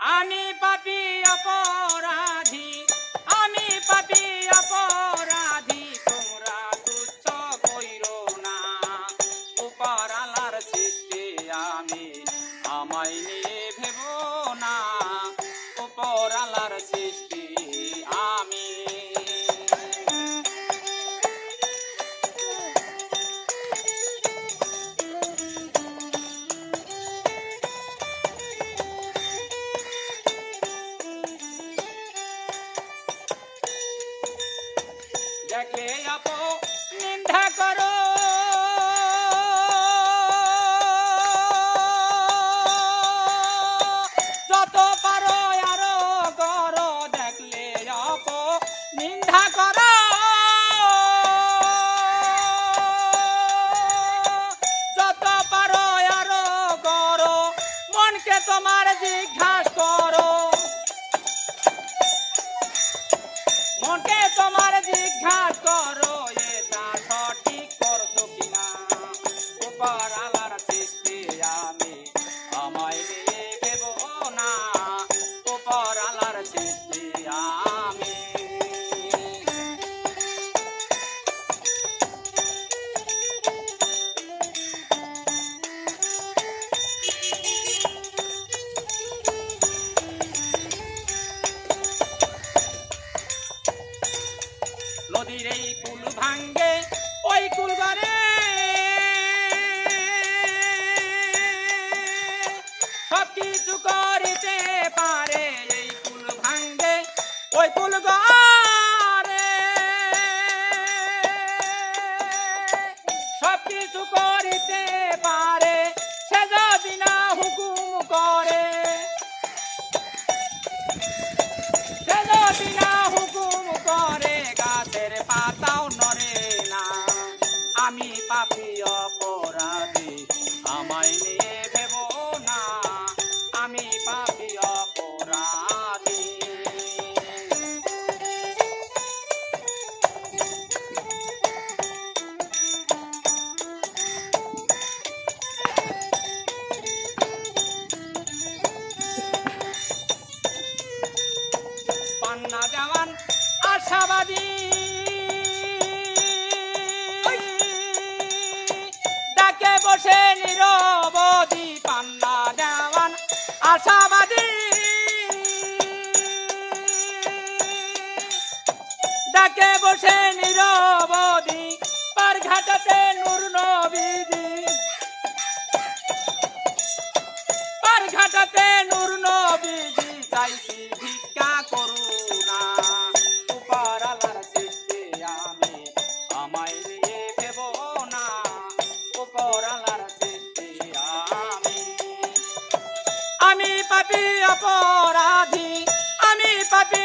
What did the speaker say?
আমি পাপি অপরাধী, আমি পাপি অপরাধী, তোমরা তুচ্ছ কইরো না। উপরালার সৃষ্টি আমি, আমায় নিয়ে ভেব না। দেখলে আপ যত পারো আরও করো দেখলে আপ, নিন্দা করো। যত পারো মনকে তোমার জিজ্ঞাসা মনকে তোমার জিজ্ঞাসা করো এটা সঠিক করছ কিনা? কুল ভাঙ্গে ওই কুল ঘরে সব কিছু করিতে পারে এই কুল ভাঙ্গে ওই কুল ঘরে পান্না দেওয়ান আশাবাদী। ডাকে বসে নিরবধি পান্না দেওয়ান, আশাবাদী। ডাকে বসে নিরবধি পার ঘাটাতে নূর নবীদি পার ঘাটাতে নূর নবীজি চাইছি। আমায় নিয়ে ভেব না উপর আলার সৃষ্টি আমি। আমি পাপি অপরাধী আমি পাপি